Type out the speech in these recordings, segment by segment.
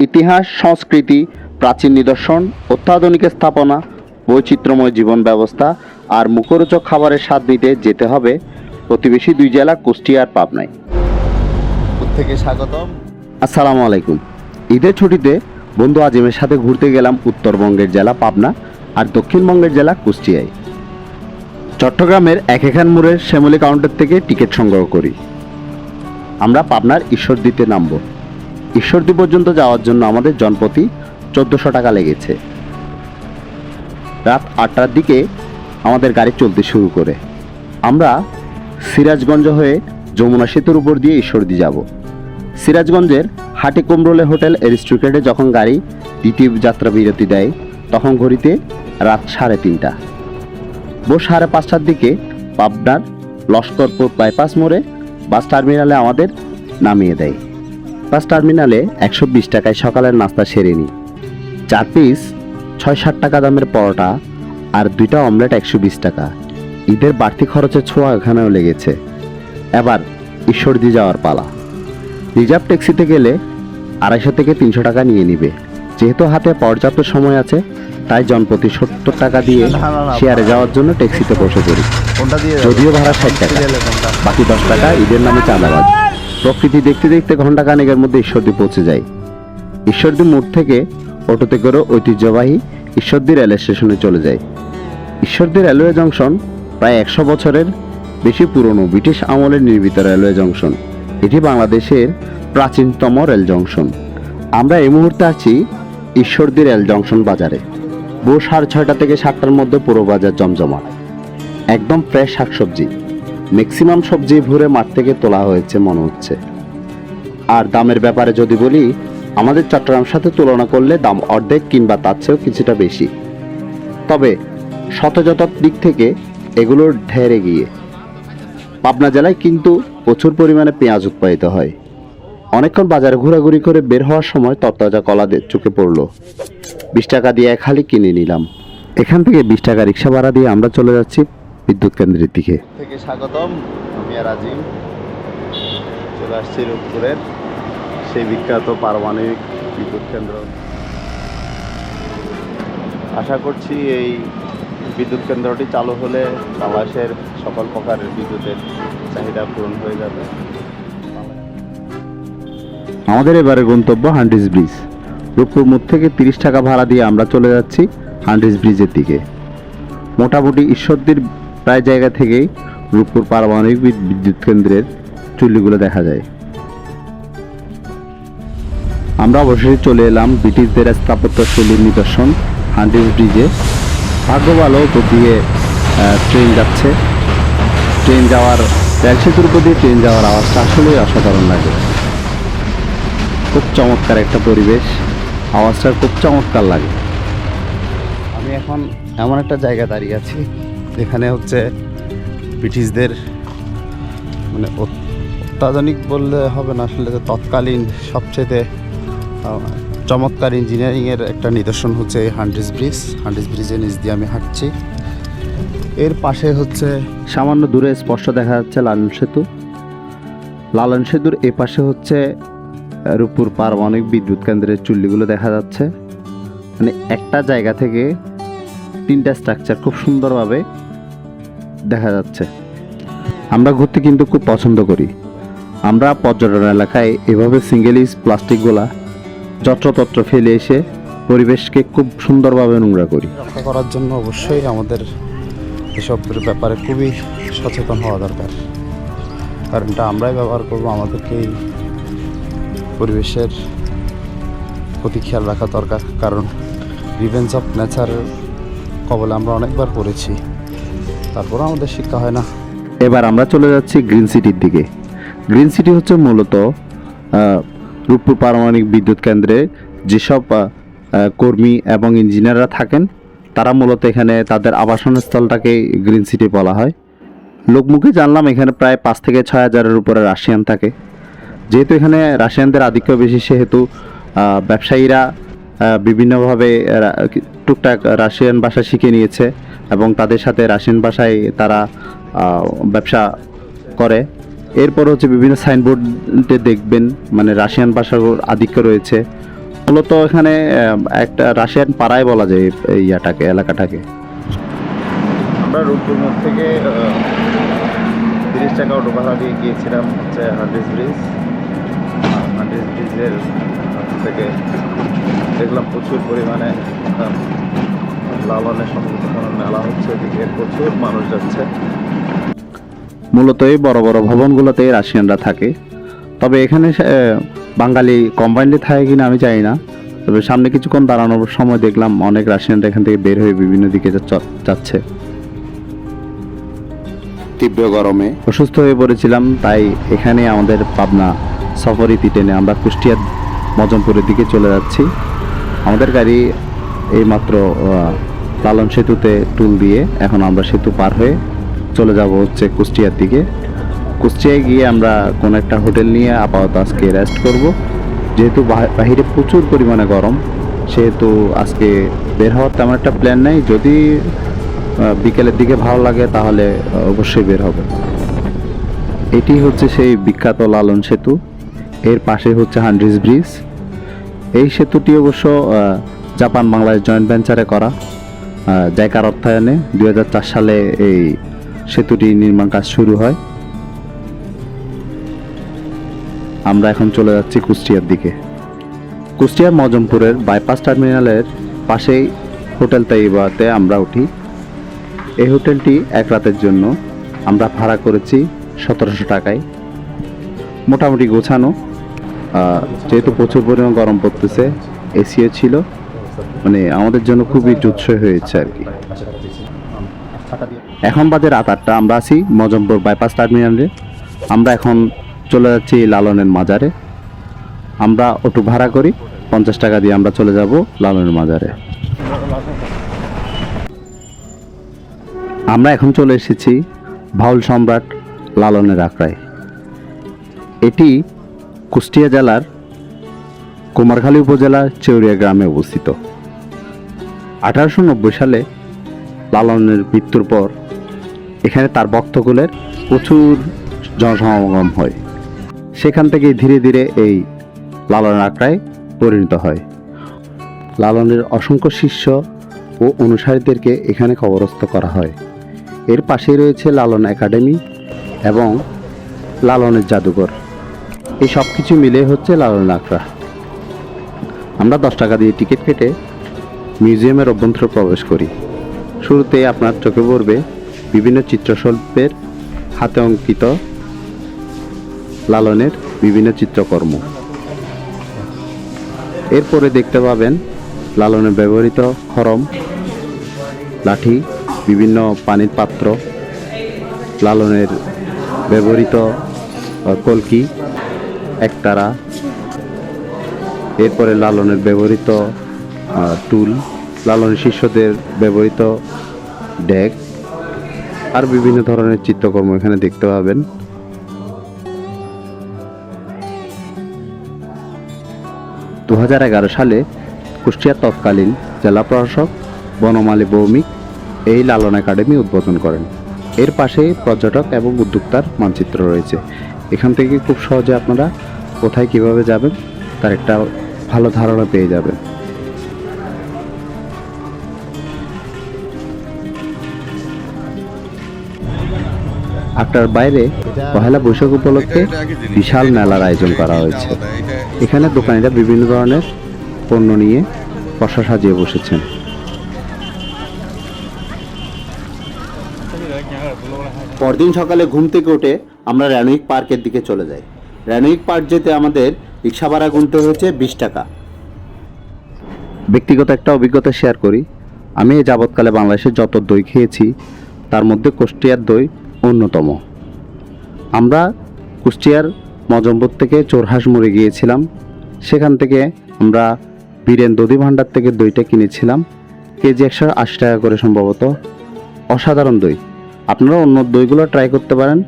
ইতিহাস সংস্কৃতি প্রাচীন নিদর্শন অত্যাধুনিক স্থাপনা বৈচিত্র্যময় জীবন ব্যবস্থা আর মুখরোচক খাবারের স্বাদ নিতে যেতে হবে প্রতিবেশী দুই জেলা কুষ্টিয়া আর পাবনায়। থেকে স্বাগতম। আসসালামু আলাইকুম। ঈদের ছুটিতে বন্ধু আজিমের সাথে ঘুরতে গেলাম উত্তরবঙ্গের জেলা পাবনা আর দক্ষিণবঙ্গের জেলা কুষ্টিয়ায়। চট্টগ্রামের এক এখান মোড়ের শ্যামলী কাউন্টার থেকে টিকিট সংগ্রহ করি। আমরা পাবনার ঈশ্বরদীতে নামব। ঈশ্বরদী পর্যন্ত যাওয়ার জন্য আমাদের জনপ্রতি চোদ্দোশো টাকা লেগেছে। রাত আটটার দিকে আমাদের গাড়ি চলতে শুরু করে। আমরা সিরাজগঞ্জ হয়ে যমুনা সেতুর উপর দিয়ে ঈশ্বরদী যাব। সিরাজগঞ্জের হাটি কুমরোলে হোটেল এরিস্ট্রিকেটে যখন গাড়ি দ্বিতীয় যাত্রা বিরতি দেয়, তখন ঘড়িতে রাত সাড়ে তিনটা। ভোর সাড়ে পাঁচটার দিকে পাবনার লস্করপুর বাইপাস মোড়ে বাস টার্মিনালে আমাদের নামিয়ে দেয়। বাস টার্মিনালে একশো বিশ টাকায় সকালের নাস্তা সেরে নিই চার পিস ছয় ষাট টাকা দামের পরোটা আর দুইটা অমলেট একশো বিশ টাকা। ঈদের বাড়তি খরচের ছোঁয়া এখানেও লেগেছে। এবার ঈশ্বরদী যাওয়ার পালা। রিজার্ভ ট্যাক্সিতে গেলে আড়াইশো থেকে তিনশো টাকা নিয়ে নিবে। যেহেতু হাতে পর্যাপ্ত সময় আছে তাই জনপ্রতি সত্তর টাকা দিয়ে শেয়ারে যাওয়ার জন্য ট্যাক্সিতে বসে পড়ি। যদিও ভাড়া ষাট টাকা। বাকি দশ টাকা ঈদের নামে চাঁদাবাজ। প্রকৃতি দেখতে দেখতে ঘণ্টা কানেকের মধ্যে ঈশ্বরদী পৌঁছে যায়। ঈশ্বরদী মোড় থেকে অটোতে করে ঐতিহ্যবাহী ঈশ্বরদী রেল স্টেশনে চলে যায়। ঈশ্বরদী রেলওয়ে জংশন প্রায় একশো বছরের বেশি পুরনো ব্রিটিশ আমলের নির্মিত রেলওয়ে জংশন। এটি বাংলাদেশের প্রাচীনতম রেল জংশন। আমরা এই মুহূর্তে আছি ঈশ্বরদী রেল জংশন বাজারে। ভোর সাড়ে ছয়টা থেকে সাতটার মধ্যে পুরো বাজার জমজমাট। একদম ফ্রেশ শাকসবজি। ম্যাক্সিমাম সবজি ভরে মাঠ থেকে তোলা হয়েছে মনে হচ্ছে। আর দামের ব্যাপারে যদি বলি, আমাদের চট্টগ্রাম সাথে তুলনা করলে দাম অর্ধেক কিংবা তার চেয়েও কিছুটা বেশি। তবে শতজতার দিক থেকে এগুলোর ঢের গিয়ে পাবনা জেলায় কিন্তু প্রচুর পরিমাণে পেঁয়াজ উৎপাদিত হয়। অনেকক্ষণ বাজারে ঘোরাঘুরি করে বের হওয়ার সময় তরতাজা কলা চোখে পড়ল। বিশ টাকা দিয়ে হালি কিনে নিলাম। এখান থেকে বিশ টাকা রিক্সা ভাড়া দিয়ে আমরা চলে যাচ্ছি বিদ্যুৎ কেন্দ্রের দিকে। থেকে স্বাগতম আমি আর আজিম। চলে আসছি রূপপুরের সেই বিখ্যাত পারমাণবিক বিদ্যুৎ কেন্দ্র। আশা করছি এই বিদ্যুৎ কেন্দ্রটি চালু হলে বাংলাদেশের সকল প্রকারের বিদ্যুতের চাহিদা পূরণ হয়ে যাবে। আমাদের এবারে গন্তব্য হান্ডিস ব্রিজ। রূপপুর মোড় থেকে তিরিশ টাকা ভাড়া দিয়ে আমরা চলে যাচ্ছি হান্ডিস ব্রিজের দিকে। মোটামুটি ঈশ্বরদীর প্রায় জায়গা থেকেই রূপপুর পারমাণবিক বিদ- বিদ্যুৎ কেন্দ্রের চুল্লিগুলো দেখা যায়। আমরা অবশেষে চলে এলাম ব্রিটিশদের স্থাপত্য শৈলীর নিদর্শন হান্ডিস ব্রিজে। ভাগ্য ভালো, উপর দিয়ে ট্রেন যাচ্ছে। ট্রেন যাওয়ার, রেল সেতুর উপর দিয়ে ট্রেন যাওয়ার আওয়াজটা আসলেই অসাধারণ লাগে। খুব চমৎকার একটা পরিবেশ। আওয়াজটা খুব চমৎকার লাগে। আমি এখন এমন একটা জায়গা দাঁড়িয়ে আছি যেখানে হচ্ছে ব্রিটিশদের মানে অত্যাধুনিক বললে হবে না, আসলে যে তৎকালীন সবচেয়ে চমৎকার ইঞ্জিনিয়ারিংয়ের একটা নিদর্শন হচ্ছে এই হান্ড্রিস ব্রিজ। হান্ড্রিস ব্রিজের নিচ দিয়ে আমি হাঁটছি। এর পাশে হচ্ছে সামান্য দূরে স্পষ্ট দেখা যাচ্ছে লালন সেতু। লালন সেতুর এ পাশে হচ্ছে রূপপুর পারমাণবিক বিদ্যুৎ কেন্দ্রের চুল্লিগুলো দেখা যাচ্ছে। মানে একটা জায়গা থেকে তিনটা স্ট্রাকচার খুব সুন্দরভাবে দেখা যাচ্ছে। আমরা ঘুরতে কিন্তু খুব পছন্দ করি। আমরা পর্যটন এলাকায় এভাবে সিঙ্গেল ইউজ প্লাস্টিকগুলা, যত্রতত্র ফেলে এসে পরিবেশকে খুব সুন্দরভাবে নোংরা করি। রক্ষা করার জন্য অবশ্যই আমাদের এসবের ব্যাপারে খুবই সচেতন হওয়া দরকার। কারণটা আমরাই ব্যবহার করব আমাদেরকেই পরিবেশের প্রতি খেয়াল রাখা দরকার। কারণ রিভেঞ্জ অফ নেচার কবলে আমরা অনেকবার পড়েছি। তারপরও আমাদের শিক্ষা হয় না। এবার আমরা চলে যাচ্ছি গ্রিন সিটির দিকে। গ্রিন সিটি হচ্ছে মূলত রূপপুর পারমাণবিক বিদ্যুৎ কেন্দ্রে যেসব কর্মী এবং ইঞ্জিনিয়াররা থাকেন, তারা মূলত এখানে তাদের আবাসন স্থলটাকে গ্রিন সিটি বলা হয়। লোকমুখে জানলাম এখানে প্রায় পাঁচ থেকে ছয় হাজারের উপরে রাশিয়ান থাকে। যেহেতু এখানে রাশিয়ানদের আধিক্য বেশি, সেহেতু ব্যবসায়ীরা বিভিন্নভাবে টুকটাক রাশিয়ান ভাষা শিখে নিয়েছে। এবং তাদের সাথে রাশিয়ান ভাষায় তারা ব্যবসা করে। এরপর হচ্ছে বিভিন্ন সাইনবোর্ডে দেখবেন মানে রাশিয়ান ভাষার আধিক্য রয়েছে। মূলত এখানে একটা রাশিয়ান পাড়ায় বলা যায় এই ইয়াটাকে, এলাকাটাকে। আমরা রূপপুর থেকে তিরিশ টাকা অটো ভাড়া দিয়ে গিয়েছিলাম হচ্ছে হান্ড্রেড ব্রিজ হান্ড্রেড ব্রিজের থেকে দেখলাম প্রচুর পরিমাণে লালনের কোনো মেলা হচ্ছে এদিকে প্রচুর মানুষ যাচ্ছে। মূলত এই বড় বড় ভবনগুলোতে রাশিয়ানরা থাকে। তবে এখানে বাঙালি কম্বাইন্ডলি থাকে কিনা আমি জানি না। তবে সামনে কিছুক্ষণ দাঁড়ানোর সময় দেখলাম অনেক রাশিয়ানরা এখান থেকে বের হয়ে বিভিন্ন দিকে যাচ্ছে। তীব্র গরমে। অসুস্থ হয়ে পড়েছিলাম তাই এখানে আমাদের পাবনা সফর ইতি টেনে আমরা কুষ্টিয়ার মজমপুরের দিকে চলে যাচ্ছি। আমাদের গাড়ি এইমাত্র লালন সেতুতে টুল দিয়ে এখন আমরা সেতু পার হয়ে চলে যাব হচ্ছে কুষ্টিয়ার দিকে। কুষ্টিয়ায় গিয়ে আমরা কোনো একটা হোটেল নিয়ে আপাতত আজকে রেস্ট করব। যেহেতু বাহিরে প্রচুর পরিমাণে গরম, সেহেতু আজকে বের হওয়ার তেমন একটা প্ল্যান নেই। যদি বিকেলের দিকে ভালো লাগে তাহলে অবশ্যই বের হবে। এটি হচ্ছে সেই বিখ্যাত লালন সেতু। এর পাশে হচ্ছে হান্ড্রিজ ব্রিজ। এই সেতুটি অবশ্য জাপান বাংলাদেশ জয়েন্ট ভেঞ্চারে করা। আহ, জায়কার অর্থায়নে দু হাজার চার সালে এই সেতুটি নির্মাণ কাজ শুরু হয়। আমরা এখন চলে যাচ্ছি কুষ্টিয়ার দিকে। কুষ্টিয়ার মজমপুরের বাইপাস টার্মিনালের পাশেই হোটেল তাইবাতে আমরা উঠি। এই হোটেলটি এক রাতের জন্য আমরা ভাড়া করেছি সতেরোশো টাকায়। মোটামুটি গোছানো। যেহেতু প্রচুর পরিমাণ গরম পড়তেছে এসিও ছিল। মানে আমাদের জন্য খুবই জুৎসই হয়েছে আর কি। এখন বাজে রাত আটটা, আমরা আছি মজমপুর বাইপাস টার্মিনালে আমরা এখন চলে যাচ্ছি লালনের মাজারে। আমরা অটো ভাড়া করি, পঞ্চাশ টাকা দিয়ে আমরা চলে যাব লালনের মাজারে। আমরা এখন চলে এসেছি ভাউল সম্রাট লালনের আখড়ায়। এটি কুষ্টিয়া জেলার কুমারখালী উপজেলার চেউরিয়া গ্রামে অবস্থিত। আঠারোশো নব্বই সালে লালনের মৃত্যুর পর এখানে তার ভক্তকুলের প্রচুর জনসমাগম হয়। সেখান থেকে ধীরে ধীরে এই লালনের আখড়ায় পরিণত হয়। লালনের অসংখ্য শিষ্য ও অনুসারীদেরকে এখানে কবরস্থ করা হয়। এর পাশেই রয়েছে লালন একাডেমি এবং লালনের জাদুঘর। এই সব কিছু মিলে হচ্ছে লালন আখড়া আমরা দশ টাকা দিয়ে টিকিট কেটে মিউজিয়ামের অভ্যন্তরে প্রবেশ করি। শুরুতে আপনার চোখে পড়বে বিভিন্ন চিত্রশিল্পের হাতে অঙ্কিত লালনের বিভিন্ন চিত্রকর্ম। এরপরে দেখতে পাবেন লালনের ব্যবহৃত খরম, লাঠি, বিভিন্ন পানির পাত্র, লালনের ব্যবহৃত কলকি, একতারা, এরপরে লালনের ব্যবহৃত টুল। লালনের শিষ্যদের ব্যবহৃত ডেক আর বিভিন্ন ধরনের চিত্রকর্ম এখানে দেখতে পাবেন। দু হাজার এগারো সালে কুষ্টিয়ার তৎকালীন জেলা প্রশাসক বনমালী ভৌমিক এই লালন একাডেমি উদ্বোধন করেন। এর পাশে পর্যটক এবং উদ্যোক্তার মানচিত্র রয়েছে। এখান থেকে খুব সহজে আপনারা কোথায় কীভাবে যাবেন, তার একটা ভালো ধারণা পেয়ে যাবেন। আটটার বাইরে পহেলা বৈশাখ উপলক্ষে বিশাল মেলার আয়োজন করা হয়েছে। এখানে দোকানিরা বিভিন্ন ধরনের পণ্য নিয়ে পশা সাজিয়ে বসেছেন। পরদিন সকালে ঘুম থেকে উঠে আমরা র্যানুইক পার্কের দিকে চলে যাই। র্যানুইক পার্ক যেতে আমাদের রিক্সা ভাড়া গুনতে হয়েছে বিশ টাকা। ব্যক্তিগত একটা অভিজ্ঞতা শেয়ার করি। আমি যাবৎকালে বাংলাদেশের যত দই খেয়েছি তার মধ্যে কুষ্টিয়ার দই অন্যতম। আমরা কুষ্টিয়ার মজম্বর থেকে চোরহাঁস মোড়ে গিয়েছিলাম। সেখান থেকে আমরা বীরেন দধি ভাণ্ডার থেকে দইটা কিনেছিলাম। কেজি একশো আশি টাকা করে সম্ভবত। অসাধারণ দই। আপনারা অন্য দইগুলো ট্রাই করতে পারেন,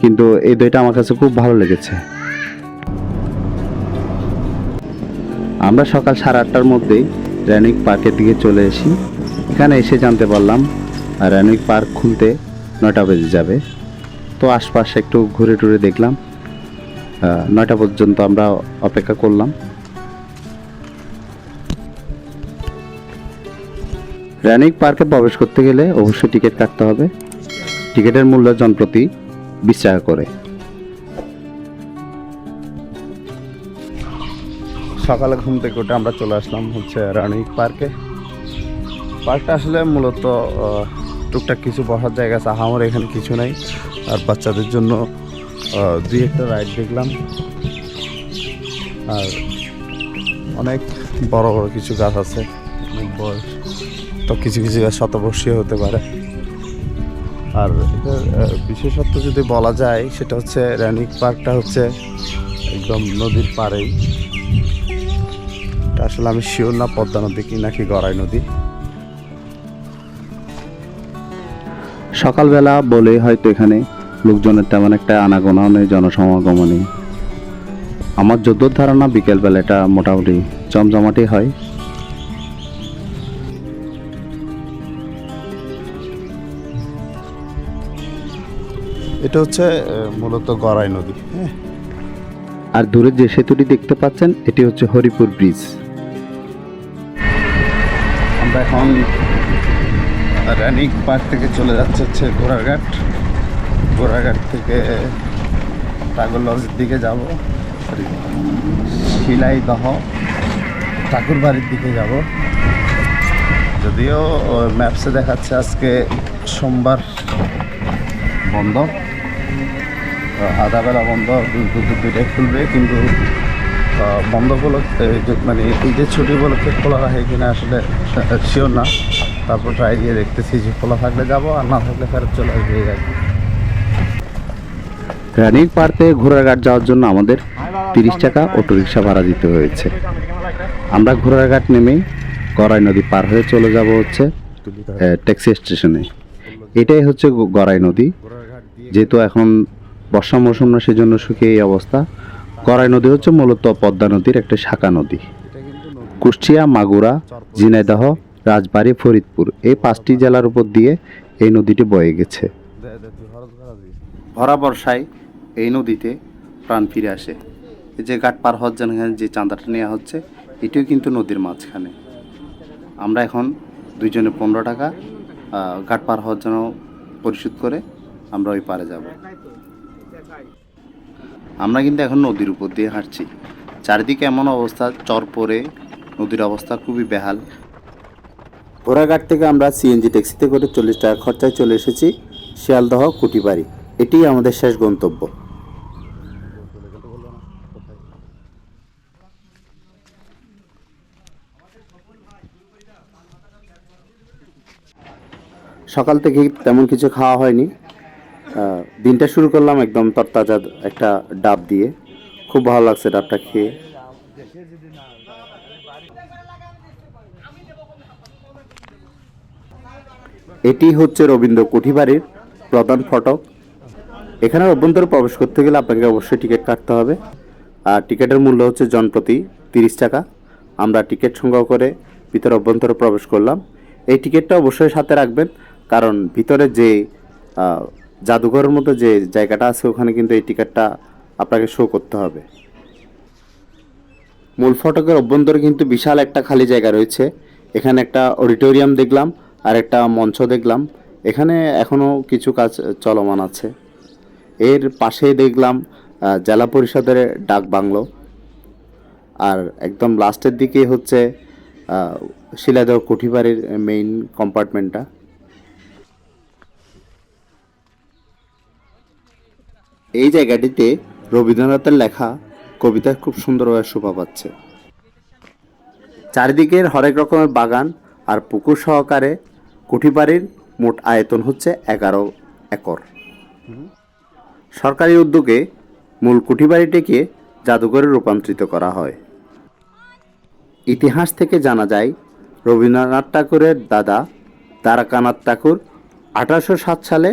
কিন্তু এই দইটা আমার কাছে খুব ভালো লেগেছে। আমরা সকাল সাড়ে আটটার মধ্যেই র্যানিক পার্কের দিকে চলে এসি এখানে এসে জানতে পারলাম র্যানিক পার্ক খুলতে নয়টা বেজে যাবে। তো আশপাশে একটু ঘুরে টুরে দেখলাম। নয়টা পর্যন্ত আমরা অপেক্ষা করলাম। র্যানিক পার্কে প্রবেশ করতে গেলে অবশ্যই টিকিট কাটতে হবে। টিকিটের মূল্য জনপ্রতি বিশ টাকা করে। সকালে ঘুম থেকে উঠে আমরা চলে আসলাম হচ্ছে রানিক পার্কে। পার্কটা আসলে মূলত টুকটাক কিছু বসার জায়গা আছে আমার এখানে কিছু নাই। আর বাচ্চাদের জন্য দুই একটা রাইড দেখলাম। আর অনেক বড় বড় কিছু গাছ আছে, অনেক বয়স তো কিছু কিছু গাছ শতবর্ষীয় হতে পারে। আর এটার বিশেষত্ব যদি বলা যায়, সেটা হচ্ছে রানিক পার্কটা হচ্ছে একদম নদীর পাড়েই। আসলে আমি শিওর না, পদ্মা নদী কি নাকি গড়াই নদী। সকালবেলা বলে হয়তো এখানে লোকজনের তেমন একটা আনাগোনা নেই জনসমাগম নেই। আমার যদ্দূর ধারণা বিকেলবেলা এটা মোটামুটি জমজমাটি হয়। এটা হচ্ছে মূলত গড়াই নদী হ্যাঁ? আর দূরে যে সেতুটি দেখতে পাচ্ছেন এটি হচ্ছে হরিপুর ব্রিজ। আমরা এখন রানিক পার্ক থেকে চলে যাচ্ছে হচ্ছে ঘোড়াঘাট। ঘোড়াঘাট থেকে টাগর লজের দিকে যাব। শিলাইদহ ঠাকুর বাড়ির দিকে যাব। যদিও ম্যাপসে দেখাচ্ছে আজকে সোমবার বন্ধ। আধাবেলা বন্ধ দুপুর দুইটায় খুলবে, কিন্তু বন্ধ উপলক্ষে মানে এই যে ছুটি উপলক্ষে খোলা রাখে কিনা আসলে শিওর না। তারপর ট্রাই দিয়ে দেখতেছি যে খোলা থাকলে যাব, আর না থাকলে ফেরত চলে আসবে এই রানির পার্কে ঘোড়াঘাট যাওয়ার জন্য আমাদের তিরিশ টাকা অটোরিকশা ভাড়া দিতে হয়েছে। আমরা ঘোড়াঘাট নেমে গড়াই নদী পার হয়ে চলে যাব হচ্ছে ট্যাক্সি স্টেশনে এটাই হচ্ছে গড়াই নদী। যেহেতু এখন বর্ষা মৌসুম না, সেজন্য শুকিয়ে এই অবস্থা। গড়াই নদী হচ্ছে মূলত পদ্মা নদীর একটা শাখা নদী নদী। কুষ্টিয়া, মাগুরা, ঝিনাইদহ রাজবাড়ী ফরিদপুর। এই পাঁচটি জেলার উপর দিয়ে এই নদীটি বয়ে গেছে। ভরা বর্ষায় এই নদীতে প্রাণ ফিরে আসে। যে ঘাট পার হওয়ার জন্য যে চাঁদাটা নেওয়া হচ্ছে, এটিও কিন্তু নদীর মাঝখানে। আমরা এখন দুইজনে পনেরো টাকা ঘাট পার হওয়ার জন্য পরিশোধ করে আমরা ওই পারে যাব। আমরা কিন্তু এখন নদীর উপর দিয়ে হাঁটছি। চারিদিকে এমন অবস্থা, চর পরে নদীর অবস্থা খুবই বেহাল। ঘোড়াঘাট থেকে আমরা সিএনজি ট্যাক্সিতে করে চল্লিশ টাকা খরচায় চলে এসেছি। শিয়ালদহ, কুটিবাড়ি। এটিই আমাদের শেষ গন্তব্য। সকাল থেকে তেমন কিছু খাওয়া হয়নি। দিনটা শুরু করলাম একদম তরতাজা একটা ডাব দিয়ে। খুব ভালো লাগছে ডাবটা খেয়ে। এটি হচ্ছে রবীন্দ্র কুঠিবাড়ির প্রধান ফটক। এখানে অভ্যন্তরে প্রবেশ করতে গেলে আপনাকে অবশ্যই টিকিট কাটতে হবে। আর টিকিটের মূল্য হচ্ছে জনপ্রতি তিরিশ টাকা। আমরা টিকিট সংগ্রহ করে ভিতরে অভ্যন্তরে প্রবেশ করলাম। এই টিকিটটা অবশ্যই সাথে রাখবেন। কারণ ভিতরে যে জাদুঘরের মতো যে জায়গাটা আছে, ওখানে কিন্তু এই টিকিটটা আপনাকে শো করতে হবে। মূল ফটকের অভ্যন্তরে কিন্তু বিশাল একটা খালি জায়গা রয়েছে। এখানে একটা অডিটোরিয়াম দেখলাম। আর একটা মঞ্চ দেখলাম। এখানে এখনও কিছু কাজ চলমান আছে। এর পাশেই দেখলাম জেলা পরিষদের ডাক বাংলো। আর একদম লাস্টের দিকে হচ্ছে শিলাদহ কুঠিবাড়ির মেইন কম্পার্টমেন্টটা এই জায়গাটিতে রবীন্দ্রনাথের লেখা কবিতা খুব সুন্দরভাবে শোভা পাচ্ছে। চারিদিকের হরেক রকমের বাগান আর পুকুর সহকারে কুঠিবাড়ির মোট আয়তন হচ্ছে এগারো একর। সরকারি উদ্যোগে মূল কুঠিবাড়িটিকে জাদুঘরে রূপান্তরিত করা হয়। ইতিহাস থেকে জানা যায়, রবীন্দ্রনাথ ঠাকুরের দাদা তারাকানাথ ঠাকুর আঠারোশো সাত সালে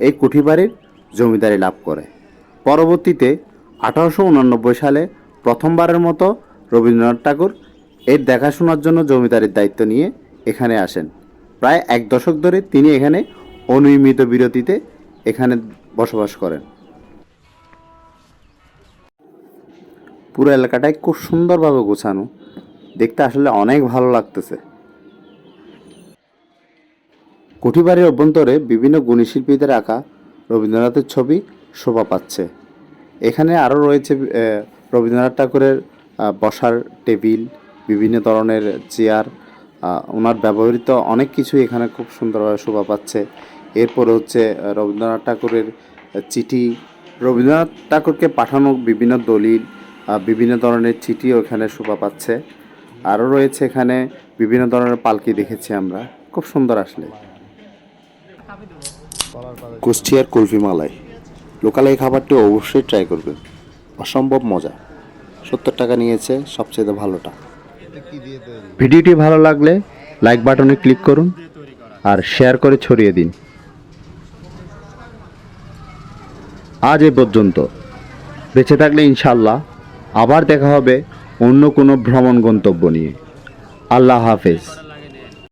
এই কুঠিবাড়ির জমিদারি লাভ করে। পরবর্তীতে আঠারোশো উনানব্বই সালে প্রথমবারের মতো রবীন্দ্রনাথ ঠাকুর এর দেখাশোনার জন্য জমিদারির দায়িত্ব নিয়ে এখানে আসেন। প্রায় এক দশক ধরে তিনি এখানে অনিয়মিত বিরতিতে এখানে বসবাস করেন। পুরো এলাকাটাই খুব সুন্দরভাবে গোছানো। দেখতে আসলে অনেক ভালো লাগতেছে। কুঠিবাড়ির অভ্যন্তরে বিভিন্ন গুণী শিল্পীদের আঁকা রবীন্দ্রনাথের ছবি শোভা পাচ্ছে। এখানে আরও রয়েছে রবীন্দ্রনাথ ঠাকুরের বসার টেবিল, বিভিন্ন ধরনের চেয়ার ওনার ব্যবহৃত অনেক কিছু এখানে খুব সুন্দরভাবে শোভা পাচ্ছে। এরপর হচ্ছে রবীন্দ্রনাথ ঠাকুরের চিঠি। রবীন্দ্রনাথ ঠাকুরকে পাঠানো বিভিন্ন দলিল বিভিন্ন ধরনের চিঠিও এখানে শোভা পাচ্ছে। আরও রয়েছে এখানে বিভিন্ন ধরনের পালকি দেখেছি আমরা। খুব সুন্দর আসলে। কুষ্টিয়ার কুলফি মালাই লোকাল এই খাবারটি অবশ্যই ট্রাই করবেন। অসম্ভব মজা। সত্তর টাকা নিয়েছে সবচেয়ে ভালোটা। ভিডিওটি ভালো লাগলে লাইক বাটনে ক্লিক করুন আর শেয়ার করে ছড়িয়ে দিন। আজ এ পর্যন্ত। বেঁচে থাকলে ইনশাল্লাহ আবার দেখা হবে অন্য কোনো ভ্রমণ গন্তব্য নিয়ে। আল্লাহ হাফেজ।